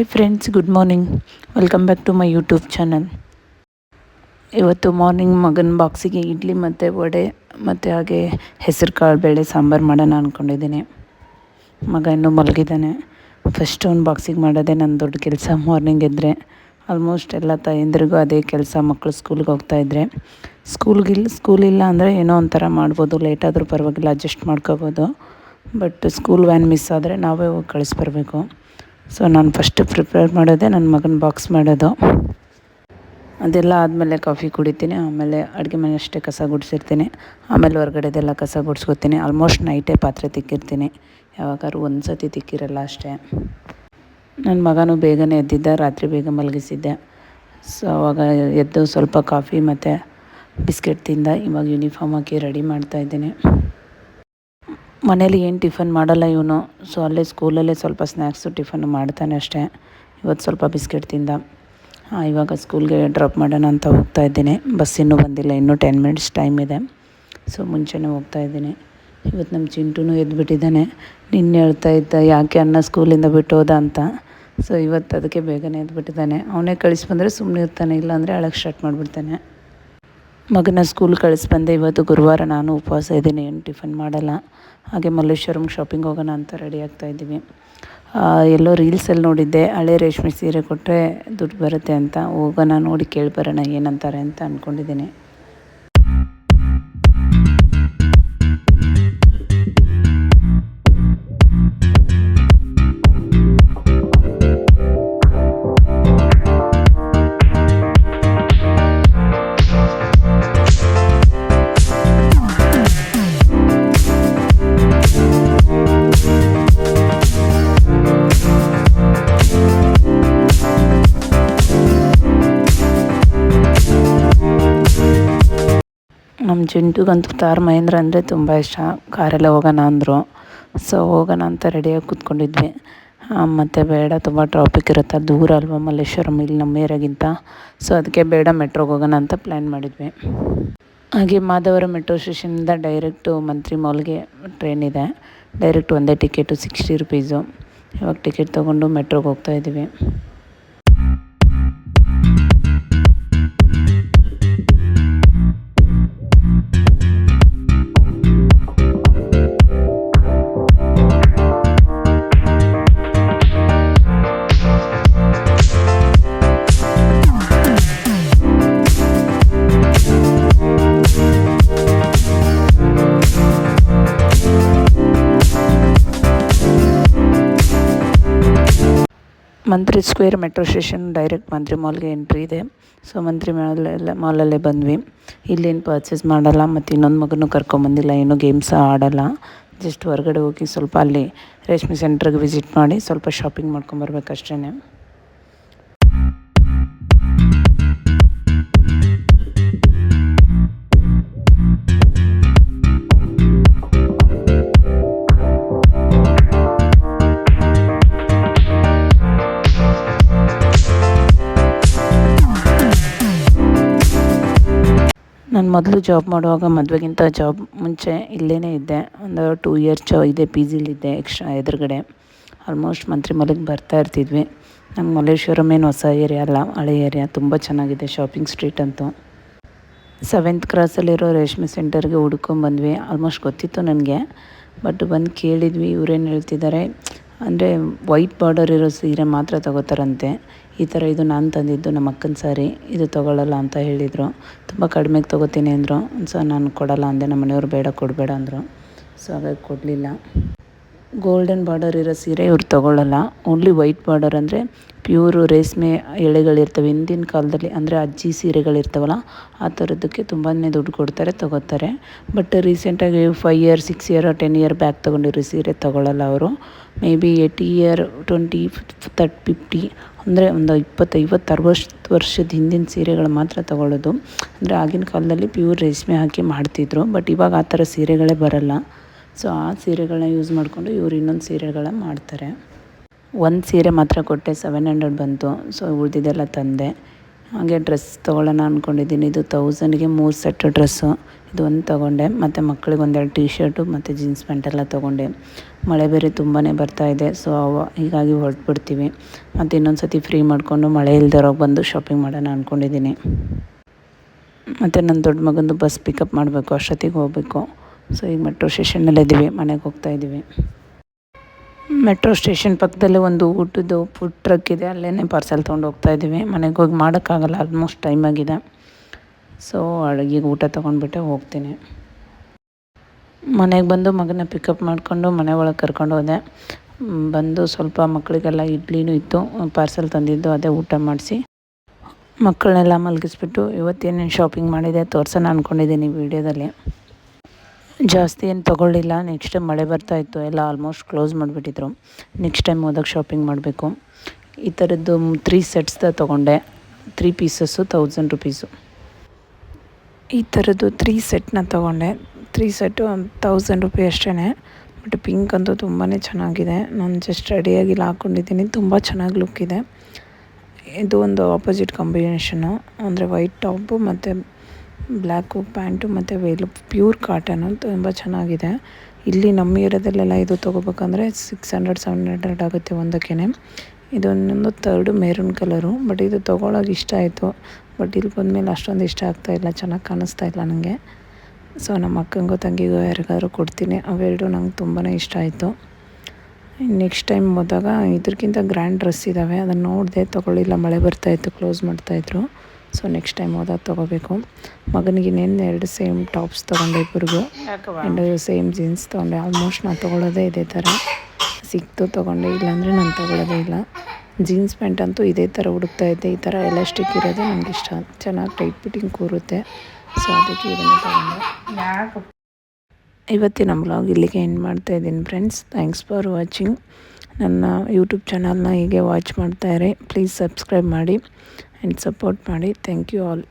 Hi friends good morning welcome back to my YouTube channel ಇವತ್ತು morning ಮಗನ ಬಾಕ್ಸಿಗೆ ಇಡ್ಲಿ ಮತ್ತು ವಡೆ ಮತ್ತು ಹಾಗೆ ಹೆಸರು ಕಾಳು ಬೇಳೆ ಸಾಂಬಾರು ಮಾಡೋಣ ಅಂದ್ಕೊಂಡಿದ್ದೀನಿ ಮಗ ಇನ್ನೂ ಮಲಗಿದ್ದಾನೆ. ಫಸ್ಟ್ ಒಂದು ಬಾಕ್ಸಿಗೆ ಮಾಡೋದೇ ನನ್ನ ದೊಡ್ಡ ಕೆಲಸ. ಮಾರ್ನಿಂಗ್ ಇದ್ದರೆ ಆಲ್ಮೋಸ್ಟ್ ಎಲ್ಲ ತಾಯಂದ್ರಿಗೂ ಅದೇ ಕೆಲಸ. ಮಕ್ಕಳು ಸ್ಕೂಲ್ಗೆ ಹೋಗ್ತಾಯಿದ್ರೆ ಸ್ಕೂಲ್ಗಿಲ್ಲ ಸ್ಕೂಲಿಲ್ಲ ಅಂದರೆ ಏನೋ ಒಂಥರ ಮಾಡ್ಬೋದು. ಲೇಟಾದರೂ ಪರವಾಗಿಲ್ಲ ಅಡ್ಜಸ್ಟ್ ಮಾಡ್ಕೋಬೋದು. ಬಟ್ ಸ್ಕೂಲ್ ವ್ಯಾನ್ ಮಿಸ್ ಆದರೆ ನಾವೇ ಹೋಗಿ ಕಳಿಸ್ಬರ್ಬೇಕು ಸೊ ನಾನು ಫಸ್ಟ್ ಪ್ರಿಪೇರ್ ಮಾಡೋದೇ ನನ್ನ ಮಗನ ಬಾಕ್ಸ್ ಮಾಡೋದು. ಅದೆಲ್ಲ ಆದಮೇಲೆ ಕಾಫಿ ಕುಡಿತೀನಿ, ಆಮೇಲೆ ಅಡುಗೆ ಮನೆ ಅಷ್ಟೇ ಕಸ ಗುಡಿಸಿರ್ತೀನಿ. ಆಮೇಲೆ ಹೊರಗಡೆದೆಲ್ಲ ಕಸ ಗುಡಿಸ್ಕೊತೀನಿ. ಆಲ್ಮೋಸ್ಟ್ ನೈಟೇ ಪಾತ್ರೆ ತಿಕ್ಕಿರ್ತೀನಿ. ಯಾವಾಗಾದ್ರೂ ಒಂದು ಸತಿ ತಿಕ್ಕಿರಲ್ಲ ಅಷ್ಟೇ. ನನ್ನ ಮಗನೂ ಬೇಗನೆ ಎದ್ದಿದ್ದ, ರಾತ್ರಿ ಬೇಗ ಮಲಗಿಸಿದ್ದೆ. ಸೊ ಅವಾಗ ಎದ್ದು ಸ್ವಲ್ಪ ಕಾಫಿ ಮತ್ತು ಬಿಸ್ಕೆಟ್ ತಿಂದ, ಇವಾಗ ಯೂನಿಫಾರ್ಮ್ ಹಾಕಿ ರೆಡಿ ಮಾಡ್ತಾಯಿದ್ದೀನಿ ಮನೇಲಿ ಏನು ಟಿಫನ್ ಮಾಡಲ್ಲ ಇವನು. ಸೊ ಅಲ್ಲೇ ಸ್ಕೂಲಲ್ಲೇ ಸ್ವಲ್ಪ ಸ್ನ್ಯಾಕ್ಸು ಟಿಫನ್ ಮಾಡ್ತಾನೆ ಅಷ್ಟೇ. ಇವತ್ತು ಸ್ವಲ್ಪ ಬಿಸ್ಕೆಟ್ ತಿಂದ ಹಾಂ, ಇವಾಗ ಸ್ಕೂಲ್ಗೆ ಡ್ರಾಪ್ ಮಾಡೋಣ ಅಂತ ಹೋಗ್ತಾ ಇದ್ದೀನಿ. ಬಸ್ ಇನ್ನೂ ಬಂದಿಲ್ಲ. ಇನ್ನೂ ಟೆನ್ ಮಿನಿಟ್ಸ್ ಟೈಮ್ ಇದೆ. ಸೊ ಮುಂಚೆನೇ ಹೋಗ್ತಾ ಇದ್ದೀನಿ. ಇವತ್ತು ನಮ್ಮ ಚಿಂಟೂ ಎದ್ಬಿಟ್ಟಿದ್ದಾನೆ. ನಿನ್ನೆ ಹೇಳ್ತಾ ಇದ್ದ, ಯಾಕೆ ಅನ್ನ ಸ್ಕೂಲಿಂದ ಬಿಟ್ಟು ಹೋದ ಅಂತ? ಸೊ ಇವತ್ತು ಅದಕ್ಕೆ ಬೇಗನೆ ಎದ್ಬಿಟ್ಟಿದ್ದಾನೆ. ಅವನೇ ಕಳಿಸಿ ಬಂದರೆ ಸುಮ್ಮನೆ ಇರ್ತಾನೆ ಇಲ್ಲಾಂದರೆ ಅಳಕ್ಕೆ ಸ್ಟಾರ್ಟ್ ಮಾಡಿಬಿಡ್ತಾನೆ. ಮಗನ ಸ್ಕೂಲ್ ಕಳಿಸ್ಬಂದೆ ಇವತ್ತು ಗುರುವಾರ ನಾನು ಉಪವಾಸ ಇದ್ದೀನಿ. ಏನು ಟಿಫನ್ ಮಾಡಲ್ಲ. ಹಾಗೆ ಮಲ್ಲೇಶ್ವರಂ ಶಾಪಿಂಗ್ ಹೋಗೋಣ ಅಂತ ರೆಡಿ ಆಗ್ತಾ ಇದ್ದೀವಿ. ಎಲ್ಲೋ ರೀಲ್ಸಲ್ಲಿ ನೋಡಿದ್ದೆ. ಹಳೆ ರೇಷ್ಮೆ ಸೀರೆ ಕೊಟ್ಟರೆ ದುಡ್ಡು ಬರುತ್ತೆ ಅಂತ. ಹೋಗೋಣ ನೋಡಿ ಕೇಳಿ ಬರೋಣ ಏನಂತಾರೆ ಅಂತ ಅಂದ್ಕೊಂಡಿದ್ದೀನಿ ನಮ್ಮ ಜಿಂಟುಗಂತೂ ತಾರ್ ಮಹೇಂದ್ರ ಅಂದರೆ ತುಂಬ ಇಷ್ಟ. ಕಾರಲ್ಲೇ ಹೋಗೋಣ ಅಂದರು. ಸೊ ಹೋಗೋಣ ಅಂತ ರೆಡಿಯಾಗಿ ಕೂತ್ಕೊಂಡಿದ್ವಿ. ಮತ್ತು ಬೇಡ, ತುಂಬ ಟ್ರಾಫಿಕ್ ಇರುತ್ತೆ. ದೂರ ಅಲ್ವಾ ಮಲ್ಲೇಶ್ವರಂ ಇಲ್ಲಿ ನಮ್ಮ ಏರಿಯಾಗಿಂತ ಸೊ ಅದಕ್ಕೆ ಬೇಡ ಮೆಟ್ರೋಗೆ ಹೋಗೋಣ ಅಂತ ಪ್ಲ್ಯಾನ್ ಮಾಡಿದ್ವಿ. ಹಾಗೆ ಮಾಧವರ ಮೆಟ್ರೋ ಸ್ಟೇಷನಿಂದ ಡೈರೆಕ್ಟು ಮಂತ್ರಿ ಮಾಲ್ಗೆ ಟ್ರೈನ್ ಇದೆ. ಡೈರೆಕ್ಟ್ ಒಂದೇ ಟಿಕೆಟು ಸಿಕ್ಸ್ಟಿ ರುಪೀಸು ಇವಾಗ ಟಿಕೆಟ್ ತೊಗೊಂಡು ಮೆಟ್ರೋಗೆ ಹೋಗ್ತಾಯಿದ್ದೀವಿ ಮಂತ್ರಿ ಸ್ಕ್ವೇರ್ ಮೆಟ್ರೋ ಸ್ಟೇಷನ್ ಡೈರೆಕ್ಟ್ ಮಂತ್ರಿ ಮಾಲ್ಗೆ ಎಂಟ್ರಿ ಇದೆ. ಸೊ ಮಂತ್ರಿ ಮಾಲೆಲ್ಲ ಮಾಲಲ್ಲೇ ಬಂದ್ವಿ. ಇಲ್ಲೇನು ಪರ್ಚೇಸ್ ಮಾಡಲ್ಲ, ಮತ್ತು ಇನ್ನೊಂದು ಮಗನೂ ಕರ್ಕೊಂಬಂದಿಲ್ಲ ಏನೂ ಗೇಮ್ಸ್ ಆಡಲ್ಲ. ಜಸ್ಟ್ ಹೊರಗಡೆ ಹೋಗಿ ಸ್ವಲ್ಪ ಅಲ್ಲಿ ರೇಷ್ಮೆ ಸೆಂಟ್ರಿಗೆ ವಿಸಿಟ್ ಮಾಡಿ ಸ್ವಲ್ಪ ಶಾಪಿಂಗ್ ಮಾಡ್ಕೊಂಬರ್ಬೇಕಷ್ಟೇ ನಾನು ಮೊದಲು ಜಾಬ್ ಮಾಡುವಾಗ ಮದುವೆಗಿಂತ ಜಾಬ್ ಮುಂಚೆ ಇಲ್ಲೇ ಇದ್ದೆ. ಒಂದು ಟೂ ಇಯರ್ಸ್ ಇದೇ ಪಿ ಜಿಲಿದ್ದೆ ಎಕ್ಸ್ಟ್ರಾ ಎದುರುಗಡೆ. ಆಲ್ಮೋಸ್ಟ್ ಮಂತ್ರಿ ಮಲೆಗೆ ಬರ್ತಾ ಇರ್ತಿದ್ವಿ. ನಮ್ಮ ಮಲ್ಲೇಶ್ವರಂ ಏನು ಹೊಸ ಏರಿಯಾ ಅಲ್ಲ, ಹಳೆ ಏರಿಯಾ ತುಂಬ ಚೆನ್ನಾಗಿದೆ ಶಾಪಿಂಗ್ ಸ್ಟ್ರೀಟ್ ಅಂತೂ. ಸೆವೆಂತ್ ಕ್ರಾಸಲ್ಲಿರೋ ರೇಷ್ಮೆ ಸೆಂಟರ್ಗೆ ಹುಡ್ಕೊಂಬಂದ್ವಿ ಆಲ್ಮೋಸ್ಟ್ ಗೊತ್ತಿತ್ತು ನನಗೆ. ಬಟ್ ಬಂದು ಕೇಳಿದ್ವಿ, ಇವ್ರೇನು ಹೇಳ್ತಿದ್ದಾರೆ ಅಂದರೆ ವೈಟ್ ಬಾರ್ಡರ್ ಇರೋ ಸೀರೆ ಮಾತ್ರ ತಗೋತಾರಂತೆ. ಈ ಥರ ಇದು ನಾನು ತಂದಿದ್ದು ನಮ್ಮ ಅಕ್ಕನ ಸಾರಿ, ಇದು ತೊಗೊಳ್ಳಲ್ಲ ಅಂತ ಹೇಳಿದರು. ತುಂಬ ಕಡಿಮೆಗೆ ತೊಗೋತೀನಿ ಅಂದರು. ಸೊ ನಾನು ಕೊಡಲ್ಲ ಅಂದೆ, ನಮ್ಮ ಮನೆಯವ್ರು ಬೇಡ, ಕೊಡಬೇಡ ಅಂದರು. ಸೊ ಹಾಗಾಗಿ ಕೊಡಲಿಲ್ಲ. ಗೋಲ್ಡನ್ ಬಾರ್ಡರ್ ಇರೋ ಸೀರೆ ಇವ್ರು ತೊಗೊಳ್ಳಲ್ಲ. ಓನ್ಲಿ ವೈಟ್ ಬಾರ್ಡರ್ ಅಂದರೆ ಪ್ಯೂರು ರೇಷ್ಮೆ ಎಳೆಗಳಿರ್ತವೆ. ಹಿಂದಿನ ಕಾಲದಲ್ಲಿ ಅಂದರೆ ಅಜ್ಜಿ ಸೀರೆಗಳಿರ್ತವಲ್ಲ, ಆ ಥರದ್ದಕ್ಕೆ ತುಂಬಾ ದುಡ್ಡು ಕೊಡ್ತಾರೆ, ತೊಗೋತಾರೆ. ಬಟ್ ರೀಸೆಂಟಾಗಿ five year six year ten year back ತೊಗೊಂಡಿರೋ ಸೀರೆ ತೊಗೊಳ್ಳಲ್ಲ ಅವರು. Maybe eighty year twenty thirty fifty ಅಂದರೆ ಒಂದು ಇಪ್ಪತ್ತು ಐವತ್ತು ಅರವತ್ತು ವರ್ಷದ ಹಿಂದಿನ ಸೀರೆಗಳು ಮಾತ್ರ ತಗೊಳ್ಳೋದು. ಅಂದರೆ ಆಗಿನ ಕಾಲದಲ್ಲಿ ಪ್ಯೂರ್ ರೇಷ್ಮೆ ಹಾಕಿ ಮಾಡ್ತಿದ್ರು. ಬಟ್ ಇವಾಗ ಆ ಥರ ಸೀರೆಗಳೇ ಬರಲ್ಲ. ಸೊ ಆ ಸೀರೆಗಳನ್ನ ಯೂಸ್ ಮಾಡಿಕೊಂಡು ಇವ್ರು ಇನ್ನೊಂದು ಸೀರೆಗಳನ್ನ ಮಾಡ್ತಾರೆ. ಒಂದು ಸೀರೆ ಮಾತ್ರ ಕೊಟ್ಟೆ ಸೆವೆನ್ ಹಂಡ್ರೆಡ್ ಬಂತು. ಸೊ ಉಳಿದಿದ್ದೆಲ್ಲ ತಂದೆ. ಹಾಗೆ ಡ್ರೆಸ್ ತೊಗೊಳ್ಳೋಣ ಅಂದ್ಕೊಂಡಿದ್ದೀನಿ ಇದು ತೌಸಂಡ್ಗೆ ಮೂರು ಸೆಟ್ ಡ್ರೆಸ್ಸು ಇದು ತಗೊಂಡೆ. ಮತ್ತು ಮಕ್ಕಳಿಗೆ ಒಂದೆರಡು ಟೀ ಶರ್ಟು ಮತ್ತು ಜೀನ್ಸ್ ಪ್ಯಾಂಟ್ ಎಲ್ಲ ತೊಗೊಂಡೆ. ಮಳೆ ಬೇರೆ ತುಂಬಾ ಬರ್ತಾ ಇದೆ, ಸೊ ಅವ, ಹೀಗಾಗಿ ಹೊರಟ್ಬಿಡ್ತೀವಿ. ಮತ್ತು ಇನ್ನೊಂದು ಸತಿ ಫ್ರೀ ಮಾಡಿಕೊಂಡು ಮಳೆ ಇಲ್ದಿರೋಗಿ ಬಂದು ಶಾಪಿಂಗ್ ಮಾಡೋಣ ಅಂದ್ಕೊಂಡಿದ್ದೀನಿ ಮತ್ತು ನನ್ನ ದೊಡ್ಡ ಮಗಂದು ಬಸ್ ಪಿಕಪ್ ಮಾಡಬೇಕು, ಅಷ್ಟೊತ್ತಿಗೆ ಹೋಗಬೇಕು. ಸೊ ಈಗ ಮೆಟ್ರೋ ಸ್ಟೇಷನ್ನಲ್ಲಿದ್ದೀವಿ ಮನೆಗೆ ಹೋಗ್ತಾ ಇದ್ದೀವಿ ಮೆಟ್ರೋ ಸ್ಟೇಷನ್ ಪಕ್ಕದಲ್ಲೇ ಒಂದು ಊಟದ್ದು ಫುಡ್ ಟ್ರಕ್ ಇದೆ ಅಲ್ಲೇ ಪಾರ್ಸೆಲ್ ತೊಗೊಂಡು ಹೋಗ್ತಾ ಇದ್ದೀವಿ ಮನೆಗೆ ಹೋಗಿ ಮಾಡೋಕ್ಕಾಗಲ್ಲ ಆಲ್ಮೋಸ್ಟ್ ಟೈಮ್ ಆಗಿದೆ. ಸೊ ಅಡುಗೆಗೆ ಊಟ ತೊಗೊಂಡ್ಬಿಟ್ಟೆ, ಹೋಗ್ತೀನಿ. ಮನೆಗೆ ಬಂದು ಮಗನ ಪಿಕಪ್ ಮಾಡಿಕೊಂಡು ಮನೆ ಒಳಗೆ ಕರ್ಕೊಂಡು ಹೋದೆ. ಬಂದು ಸ್ವಲ್ಪ ಮಕ್ಕಳಿಗೆಲ್ಲ ಇಡ್ಲಿನೂ ಇತ್ತು ಪಾರ್ಸೆಲ್ ತಂದಿದ್ದು, ಅದೇ ಊಟ ಮಾಡಿಸಿ. ಮಕ್ಕಳನ್ನೆಲ್ಲ ಮಲಗಿಸ್ಬಿಟ್ಟು ಇವತ್ತೇನೇನು ಶಾಪಿಂಗ್ ಮಾಡಿದೆ ತೋರ್ಸೋಣ ಅಂದ್ಕೊಂಡಿದ್ದೀನಿ ವೀಡಿಯೋದಲ್ಲಿ. ಜಾಸ್ತಿ ಏನು ತೊಗೊಳ್ಳಿಲ್ಲ ನೆಕ್ಸ್ಟ್ ಟೈಮ್ ಮಳೆ ಬರ್ತಾಯಿತ್ತು ಎಲ್ಲ ಆಲ್ಮೋಸ್ಟ್ ಕ್ಲೋಸ್ ಮಾಡಿಬಿಟ್ಟಿದ್ರು. ನೆಕ್ಸ್ಟ್ ಟೈಮ್ ಹೋದಾಗ ಶಾಪಿಂಗ್ ಮಾಡಬೇಕು. ಈ ಥರದ್ದು ತ್ರೀ ಸೆಟ್ಸ್ದ ತೊಗೊಂಡೆ. ತ್ರೀ ಪೀಸಸ್ಸು ತೌಸಂಡ್ ರುಪೀಸು ಈ ಥರದ್ದು ತ್ರೀ ಸೆಟ್ನ ತೊಗೊಂಡೆ. ತ್ರೀ ಸೆಟ್ಟು ಒಂದು ತೌಸಂಡ್ ರುಪಿ ಅಷ್ಟೇ ಬಟ್ ಪಿಂಕ್ ಅಂತೂ ತುಂಬಾ ಚೆನ್ನಾಗಿದೆ. ನಾನು ಜಸ್ಟ್ ರೆಡಿಯಾಗಿಲ್ಲ ಹಾಕ್ಕೊಂಡಿದ್ದೀನಿ ತುಂಬ ಚೆನ್ನಾಗಿ ಲುಕ್ ಇದೆ. ಇದು ಒಂದು ಆಪೋಸಿಟ್ ಕಾಂಬಿನೇಷನು ಅಂದರೆ ವೈಟ್ ಟಾಪು ಮತ್ತು ಬ್ಲ್ಯಾಕು ಪ್ಯಾಂಟು ಮತ್ತು ವೇಲು ಪ್ಯೂರ್ ಕಾಟನು ತುಂಬ ಚೆನ್ನಾಗಿದೆ. ಇಲ್ಲಿ ನಮ್ಮ ಏರಿಯಾದಲ್ಲೆಲ್ಲ ಇದು ತೊಗೋಬೇಕಂದ್ರೆ ಸಿಕ್ಸ್ ಹಂಡ್ರೆಡ್ ಸೆವೆನ್ ಹಂಡ್ರೆಡ್ ಆಗುತ್ತೆ ಒಂದಕ್ಕೇ ಇದು ಇನ್ನೊಂದು ತರ್ಡು ಮೆರೂನ್ ಕಲರು ಬಟ್ ಇದು ತೊಗೊಳೋಕೆ ಇಷ್ಟ ಆಯಿತು. ಬಟ್ ಇಲ್ಲಿ ಬಂದಮೇಲೆ ಅಷ್ಟೊಂದು ಇಷ್ಟ ಆಗ್ತಾ ಇಲ್ಲ ಚೆನ್ನಾಗಿ ಕಾಣಿಸ್ತಾ ಇಲ್ಲ ನನಗೆ ಸೊ ನಮ್ಮ ಅಕ್ಕಂಗೂ ತಂಗಿಗೂ ಯಾರಿಗಾದ್ರೂ ಕೊಡ್ತೀನಿ. ಅವೆರಡು ನಂಗೆ ತುಂಬಾ ಇಷ್ಟ ಆಯಿತು. ನೆಕ್ಸ್ಟ್ ಟೈಮ್ ಹೋದಾಗ ಇದಕ್ಕಿಂತ ಗ್ರ್ಯಾಂಡ್ ಡ್ರೆಸ್ ಇದ್ದಾವೆ ಅದನ್ನು ನೋಡಿದೆ ತೊಗೊಳ್ಳಿಲ್ಲ ಮಳೆ ಬರ್ತಾಯಿತ್ತು ಕ್ಲೋಸ್ ಮಾಡ್ತಾಯಿದ್ರು ಸೊ ನೆಕ್ಸ್ಟ್ ಟೈಮ್ ಹೋದಾಗ ತೊಗೋಬೇಕು. ಮಗನಿಗೆ ಇನ್ನೇನು ಎರಡು ಸೇಮ್ ಟಾಪ್ಸ್ ತೊಗೊಂಡೆ ಇಬ್ಬರಿಗೂ ಆ್ಯಂಡ್ ಸೇಮ್ ಜೀನ್ಸ್ ತೊಗೊಂಡೆ. ಆಲ್ಮೋಸ್ಟ್ ನಾನು ತೊಗೊಳ್ಳೋದೇ ಇದೇ ಥರ ಸಿಕ್ತು ತೊಗೊಂಡೆ, ಇಲ್ಲಾಂದರೆ ನಾನು ತೊಗೊಳ್ಳೋದೇ ಇಲ್ಲ. ಜೀನ್ಸ್ ಪ್ಯಾಂಟ್ ಅಂತೂ ಇದೇ ಥರ ಹುಡುಕ್ತಾ ಇದ್ದೆ, ಈ ಥರ ಎಲಾಸ್ಟಿಕ್ ಇರೋದೇ ನನಗೆ ಇಷ್ಟ. ಚೆನ್ನಾಗಿ ಟೈಟ್ ಫಿಟ್ಟಿಂಗ್ ಕೂರುತ್ತೆ. ಸೊ ಅದಕ್ಕೆ ಇದನ್ನು ತೊಗೊಂಡೆ. ಇವತ್ತಿನ ಬ್ಲಾಗ್ ಇಲ್ಲಿಗೆ ಎಂಡ್ ಮಾಡ್ತಾ ಇದ್ದೀನಿ ಫ್ರೆಂಡ್ಸ್ ಥ್ಯಾಂಕ್ಸ್ ಫಾರ್ ವಾಚಿಂಗ್ ನನ್ನ ಯೂಟ್ಯೂಬ್ ಚಾನಲ್ನ ಹೀಗೆ ವಾಚ್ ಮಾಡ್ತಾಯಿರಿ ಪ್ಲೀಸ್ ಸಬ್ಸ್ಕ್ರೈಬ್ ಮಾಡಿ ಆ್ಯಂಡ್ ಸಪೋರ್ಟ್ ಮಾಡಿ. Thank you all